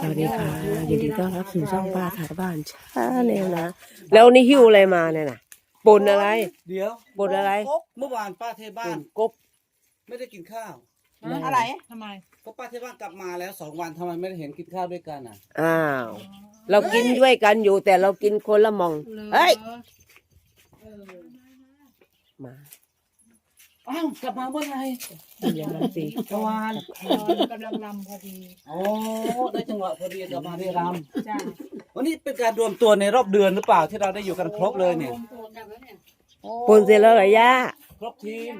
สวัสดีค่ะยินดีต้อนรับสู่ช่องป้าถาบ้านชาแนลนะ แล้วนี่หิ้วอะไรมาเนี่ยนะปนอะไร เดี๋ยวบทอะไร เมื่อวานป้าเทบ้าปนนกบ ไม่ได้กินข้าว อะไรทำไมก็ป้าเทบ้านกลับมาแล้วสองวันทำไมไม่ได้เห็นกินข้าวด้วยกันอะอ้าว เรากินด้วยกันอยู่แต่เรากินคนละหมอง เฮ้ย มา อ้าวกลับมาเมื่อไหร่อย่างนั้นสิเมื่อวานกำลังรำพอดีโอ้ได้จังหวะพอดีกลับมาได้รจ้าำวันนี้เป็นการรวมตัวในรอบเดือนหรือเปล่าที่เราได้อยู่กันครบเลยเนี่ยปนเสร็จแล้วเหรอย่าครบทีม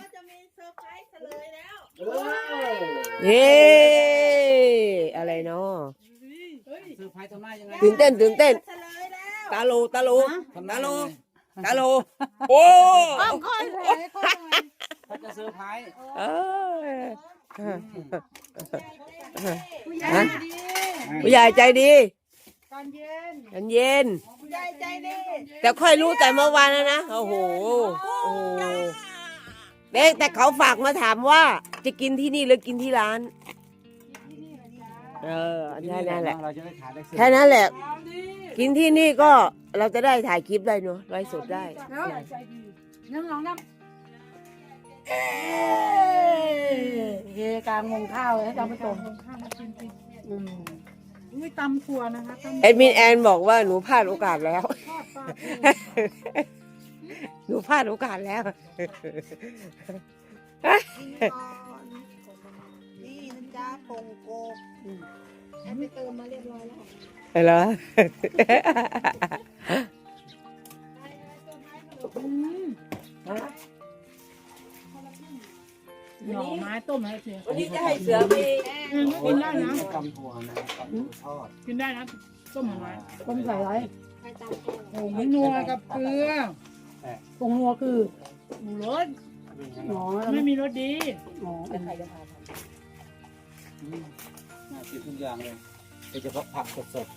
ก็จะมีเซอร์ไพรส์เฉลยแล้วเออเฮ้อะไรเนาะเซอร์ไพรส์ทำหน้ายังไงตื่นเต้นตื่นเต้นเฉลยแล้วตาโลตาโล ทำหน้าตาโลยังไงตาโลโอ้เขาจะเซอร์ไพรส์เอ้ยผู้ใหญ่ฮะดีผู้ใหญ่ใจดีตอนเย็นใจเย็นผู้ใหญ่ใจดีแต่ค่อยรู้แต่เมื่อวานนะนะโอ้โหโอ้โหเด็กแต่เขาฝากมาถามว่าจะกินที่นี่หรือกินที่ร้าน เออแค่นั้นแหละ เราจะได้ขายได้ซื้อแค่นั้นแหละ กินที่นี่ก็เราจะได้ถ่ายคลิปได้เนาะไลฟ์สดได้ แล้วใจดีน้ำน้องน้เฮกลางงงข้าวเลยให้จำไม่ตรงำข้าวมากินกินอุ้ยตำถั่วนะคะตำเอ็ดมินแอนบอกว่าหนูพลาดโอกาสแล้ว ทอดปลาทูหนูพลาดโอกาสแล้วนี่นะ จ๊ะปงโกกแอนไปเติมมาเรียบร้อยแล้วเหรออืมหน่อไม้ต้มให้เสียวันนี้จะให้เสือไปอืมกินได้นะกำถั่วนะกำถั่วทอดกินได้นะต้มหน่อไม้ต้มใส่ไรโอ้ยนัวกับเกลือปงนัวคือหมูรสหนอไม่มีรสดีหนอใครจะพาทอืม น่ากินทุกอย่างเลยโดยเฉพาะผักสด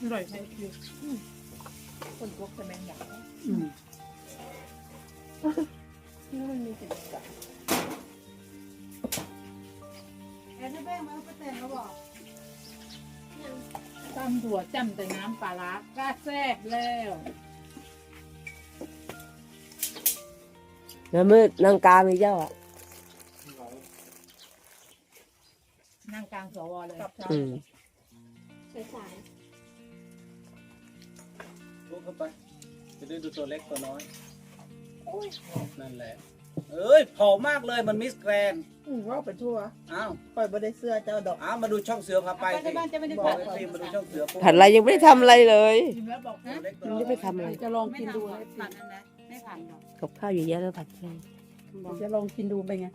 อร่อยใช่คือคนพวกจะแมงอย่างอืมตำถั่วจำแต่น้ำปลาร้าก็แซ่บแล้วำน้ำมืดนางกามีเจ้าอะนั่งกลางสวเลยอืมๆลูกเข้าไป จะได้ดูตัวเล็กตัวน้อย นั่นแหละ เอ้ยผอมมากเลยมันมิสแกรนด์อืมว่าไปทั่วอ้าวปล่อยบ่ได้เสื้อเจ้าดอกอ้าวมาดูช่องเสือพาไปสิบ้านจะไม่ได้บผัอกดให้สิมาดูช่องเสือปุ๊บผัดอะไรยังไม่ได้ทำอะไรเลยกินแล้วบอกนะตัวเล็กตัวยังน้อยไม่ได้ทำอะไรจะลองกินดูนะผ่านนั่นนะ ไม่ผ่านหรอกกับข้าวอยู่เยอะแล้วผัดไงจะลองกินดูเป็นไง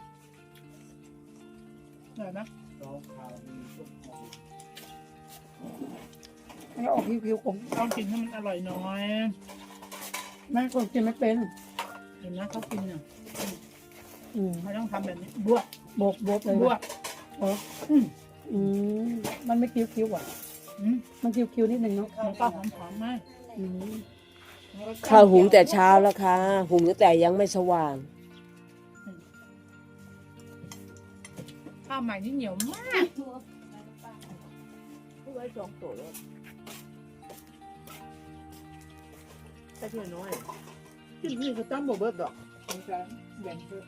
อร่อยไหมน้องข่าวมีทุกคนมันก็ออกผิวๆผมต้องกินให้มันอร่อยหน้อยแม่คนกินไม่เป็นเห็นนะเขากินเนี่ยอืมไม่ต้องทำแบบนี้บวกโบกโบกเลยบวนะกอ๋ออืมอืมมันไม่คิ้วๆอะอืมมันคิ้วๆนิดนึงเนาะมันก็หอมๆมากอืม ข้าวหุงแต่เช้าแล้วค่ะ หุงตั้งแต่ยังไม่สว่าง ข้าวใหม่นี่เหนียวมากไว้สองตัวแล้วแค่เพียน้อยกินนี่ก็ต้องบอกเบิดดอกมันจะแบ่งเพิ่ม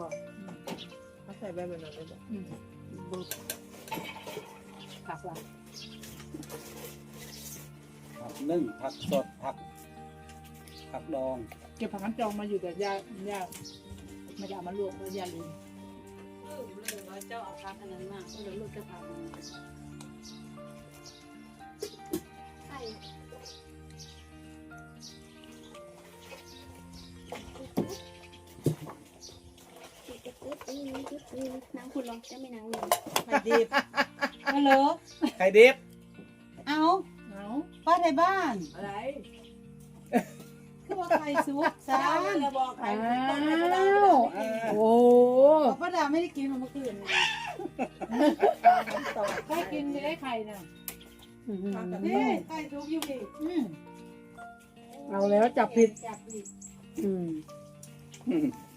บอกเขาใส่ใบมันหน่อยเลยบอกอืมผักละผักนึ่งผักสดผัก ผักดอง เก็บผักน้ำจองมาอยู่แต่ยาญาไม่ได้เอามาลวกแล้วยาลืมเจ้าเอาพักอันนั้นมาก็เลยลูกจะพักนางคุณลองจะไม่นางลงไข่ดิบฮัลโหลไข่ดิบเอาเอาป้าในบ้านอะไรคือว่า ไข่สุกซานบอกใครอ้าวเออโอ้ป้าดาไม่ได้กินเมื่อคืนนะใครกินจะได้ไข่น่ะนี่ไข่สุกอยู่ดิอืมเอาแล้วจับผิดจับผิดอืม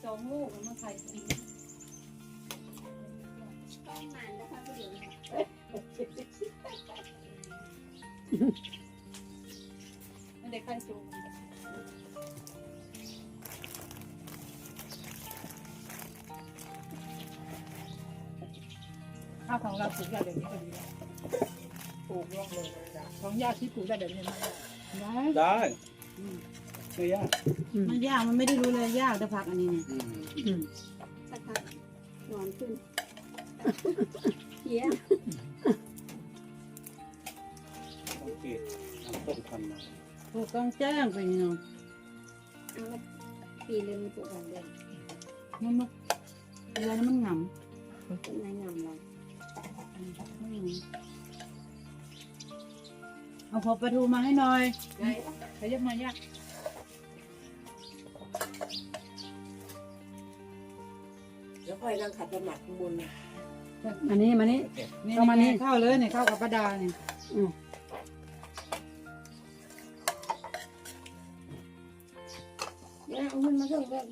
สองลูกเมื่อรกินต้องหมันนะคะผู้หญิงไม่ได้ใค รสูงข้าวของเราปลูกได้แบบนี้ก็ดีแล้วปลูกร่องเลยจ้ะของญาติที่ปลูกได้แบบนี้ไม่ได้ได้ไม่ยากมันยากมันไม่ได้รู้เลยยากแต่ผักอันนี้เนี่ยอืมสักพักนอนขึ้นเฮีย ปลูกกลางแจ้งไปเนาะเอาละปีเลยมีปลูกกันเดียวมันมันเวลานั้นมันหงเป็นไงงามเราำเอาพอปลาทูมาให้หน่อยขยับมายากแล้วค่อยนั่งขัดสมาธิข้างบนนะอันนี้มานี่โอเคนี่เข้ามานี่เข้าเลยเนี่ยเข้ากับป้าดาเนี่ยเนี่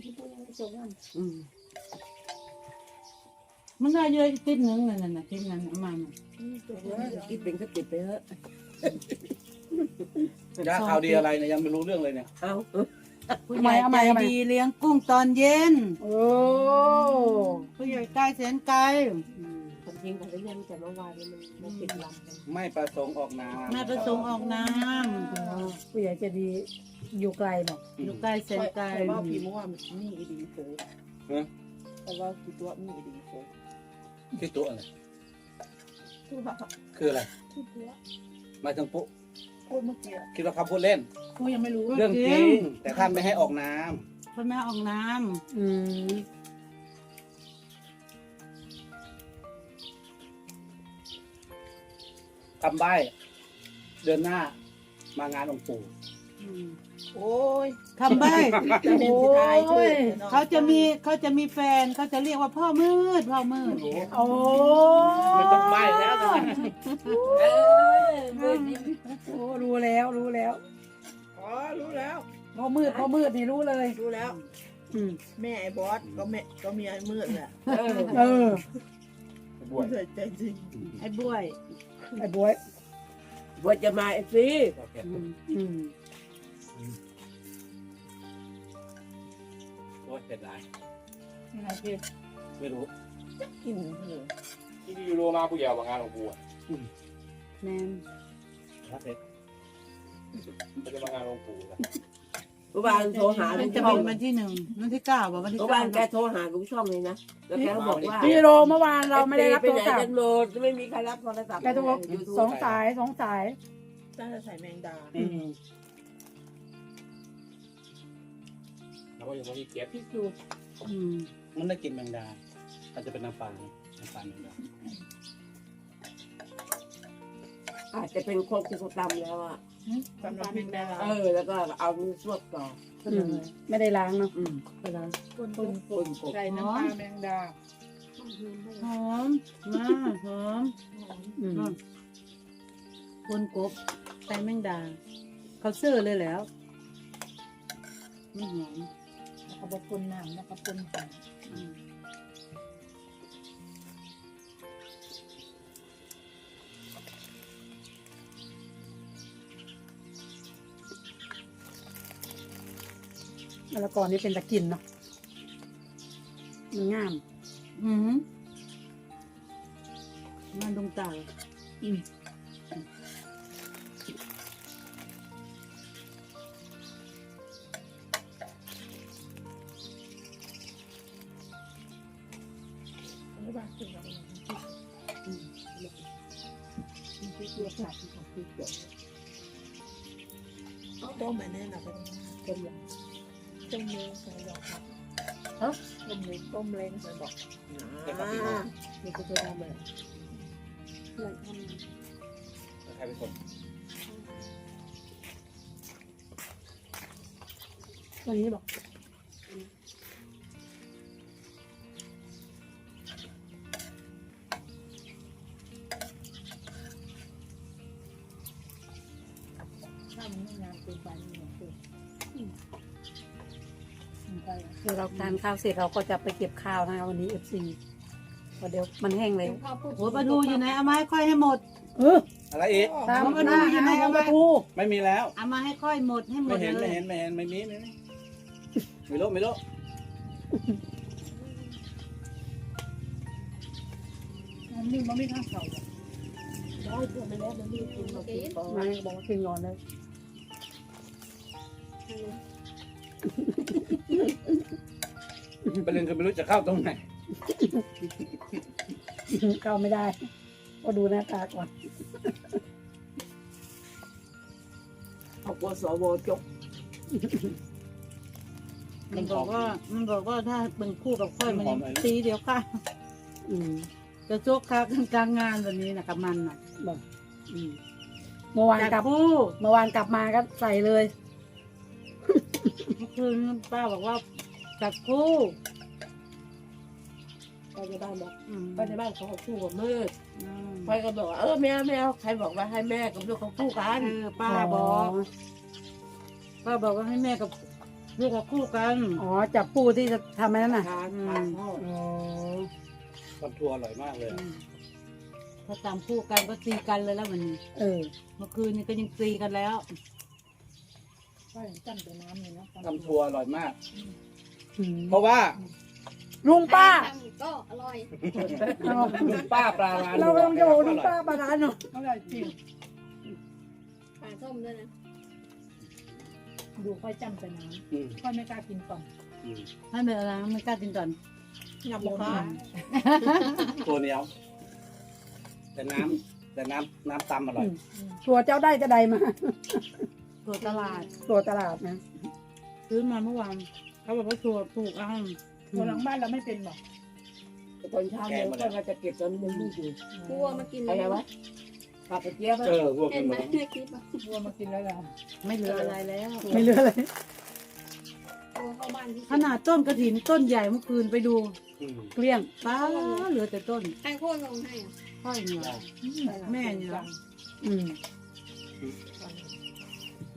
ที่พูดยังไม่จบกันอืมมันได้เยอะติดหนึงนั่นน่ะติดนั้นเอามาน่ะคิดเป็นก็ติดไปเถอะย่าข่าวดีอะไรเนี่ยยังไม่รู้เรื่องเลยเนี่ยเอาผู้ใหญ่ใจดีเลี้ยงกุ้งตอนเย็น โอ้ผู้ใหญ่ใกล้แสนไกลความจริงของเรื่องแต่เมื่อวานเนี่ยมันมันติดลำกันไม่ประสงค์ออกนามแม่ประสงค์ออกน้ผู้ใหญ่จะดี อยู่ไกลเนาะำอยู่ใกล้แสนไกลแต่ว่าพี่มั่วมีอีดีเคยฮะ แต่ว่าพี่ตัวมีอีดีเคยคิดตัวอะไรทุกว่าคืออะไรทุกตัวหมายถึงปุ๊พูดเมื่อกี้คิดว่าเขาพูดเล่น กูยังไม่รู้เรื่องจริง แต่ท่านไม่ให้ออกนามพ่อแม่ออกน้อืมคำใบ้เดือนหน้ามางานองค์ปู่ำอืม โอ้ย คำใบ้จะเป็นสิทายช่วยนเขาจะมีเขาจะมีแฟนเขาจะเรียกว่าพ่อมืดพ่อมืดโอ้ไม่ต้องใบ้แล้วนะเออมืดนี่โอ้รู้แล้วรู้แล้วอ๋อรู้แล้วพอมืดพอมืดนี่รู้เลย รู้แล้วอืมแม่ไอ้บอสก็แม่ก็มีไอ้มืดแหละเออเออบวชเสียใจจริงไอ้บ้วยไอ้บวยว่าจะมาไอ้ซีโอเคอืมอืม โอ้ยเสียดายยังไงพี่ไม่รู้กินเหรอที่พี่ยูโรมาผู้ใหญ่ว่างานของกูอะแมนครับเด็กไม่ได้มางานของกูอะเมื่อวานโทรหามัทุนกจะช่อเป็งนวันที่หนึ่งวันที่เก้าบอกวันที่เมื่อานเก้าวแกโทรหาทุกช่องเลยนะแล้วแกก็บอกว่าพี่โรเมื่อวานเราไม่ได้รับไปโทรไหนศัพกัท์นโหลดไม่มีใครรับโทรศัพท์แกโทรยูทูบสองสายสองสายน่าจะใส่แมงดาอืม ก็ยังไม่มีเก็บพี่สูอืมมันได้กินแมงดา อาจจะเป็นน้ำปลาน้ำปลาแมงดาอาจจะเป็นโคกที่เขาตำแล้วอะตำน้ำพริกแมงดาเออ แล้วก็เอามือสวดต่ออืมไม่ได้ล้างเนาะอืมไปล้างคนคคนนคนกบใส่น้ำปลาแมงดาหอมมาหอมอืมอืมคนกบใส่แมงดา เขาเสื้อเลยแล้วไม่หอมแล้วก็ บกุนน้ำแล้วก็ปุนไปอืมมะละกอนี่เป็นตะกินเนาะมันงาม อืมมันดวงตาอืม ต้มไปแน่นอนเป็นต้มยำต้มเล้งใส่ดอกครับฮะต้มเล้งต้มเล้งใส่ดอกอ่านี่ก็จะทำแบบเหมือนทใครเป็นคนตัวนี้บอก ถ้ามันไม่งานเป็นไปมันเหมือนเป็นอได้คือเราทานข้าวเสร็จเราก็จะไปเก็บข้าวนะคะวันนี้เอฟซีเดี๋ยวมันแห้งเลยข้าวพูดโอ้ปลาทูอยู่ไหนเอามาให้ค่อยให้หมดเอออะไรอีกตามปลาทูอยู่ไหนเอามาไม่มีแล้วเอามาให้ค่อยหมดให้หมไม่ดเห็นเลไม่ยเห็นไม่เห็นไม่มีไม่มีไม่รู้ไม่รู้มันมีมันมีข้างเขาได้เพื่อนไปแล้วมันมีกินมากินก่อนมาบอกว่ากินก่อนเลย ประเด็นคือไม่รู้จะเข้าตรงไหน เข้าไม่ได้ก็ดูหน้าตาก่อนเอากสวจกมันบอกว่า มันบอกว่าถ้าเป็นคู่กับค่อยมันตีเดียวค่ะอืมจะโจกค่ะกลางงานวันนี้นะกับมันอะบอกอืมเมื่อวานกลับคู่เมื่อวานกลับมาก็ใส่เลย เมื่อคืนป้าบอกว่าจับคู่ไปในบ้านบอกอืมไปในบ้านเขาคู่กับมืดอืมไปก็บอกว่าเออแมวแมวใครบอกว่าให้แม่กับลูกเขาคู่กันเออป้าบอก ป้าบอกว่าให้แม่กับลูกกับคู่กันอ๋อจับคู่ที่จะทำอะไรนั่นน่ะทานอืทานมพ่ออ๋อทำทัวร์อร่อยมากเลยอืมถ้าตามคู่กันก็ตีกันเลยแล้ววันนี้ เออ เมื่อคืนนี้ก็ยังตีกันแล้ว ก็อย่างจันแต่น้ำเลยนะทำทัวร์อร่อยมาก เพราะว่าลุงป้า ก็อร่อย ลุงป้าปลาร้านเรากำลังจะบอกลุงป้าปลาร้านเนาะอร่อยจริงปลาส้มด้วยนะ ดูค่อยจำแต่น้อืมำค่อยไม่กล้ากินก่อนอืมให้เมื่อไรไม่กล้ากินก่อนยำบุกตัวเหนียว แต่น้ำแต่น้ำน้ำตำอร่อยตัวเจ้าได้จะใดมา ตัวตลาดตัวตลาดนะ ซื้อมาเมื่อวานเขาบอกว่าตัวปลูกอ้างตัวหลังบ้านเราไม่เป็นหรอกตอนเช้าเนี่ยก็มาจะเก็บตอนยังลูกอยู่กลัวมากินอะไรวะปลากระเจี๊ยบเออพวกเห็กินนหไหมมดในคลิปอะกลัวมากินแล้วเหรอไม่เหลืออะอะไรไรแล้ว ไม่เหลืออะไรกลัวเข้าบ้านที่ขนาดต้นกระถินต้นใหญ่เมื่อคืนไปดูอืมเกลี้ยงป้าเหลือแต่ต้นใครโค่นลงให้อะค่อยเนี่ยแม่เนี่ยอืม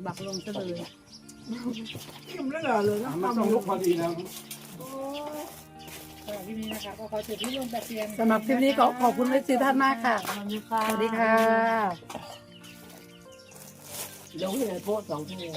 บักลงซะเลยกินแล้วเหรอเลยนะมันต้องลุกพอดีแล้วสำหรับที่นี้นะคะก็ขอจบที่ลงแต่เพียงสำหรับคลิปนี้ก็ขอบคุณเอฟซีท่านมากค่ะสวัสดีค่ะสวัสดีค่ะ เดี๋ยวให้นายโพสต์สองชั่วโมง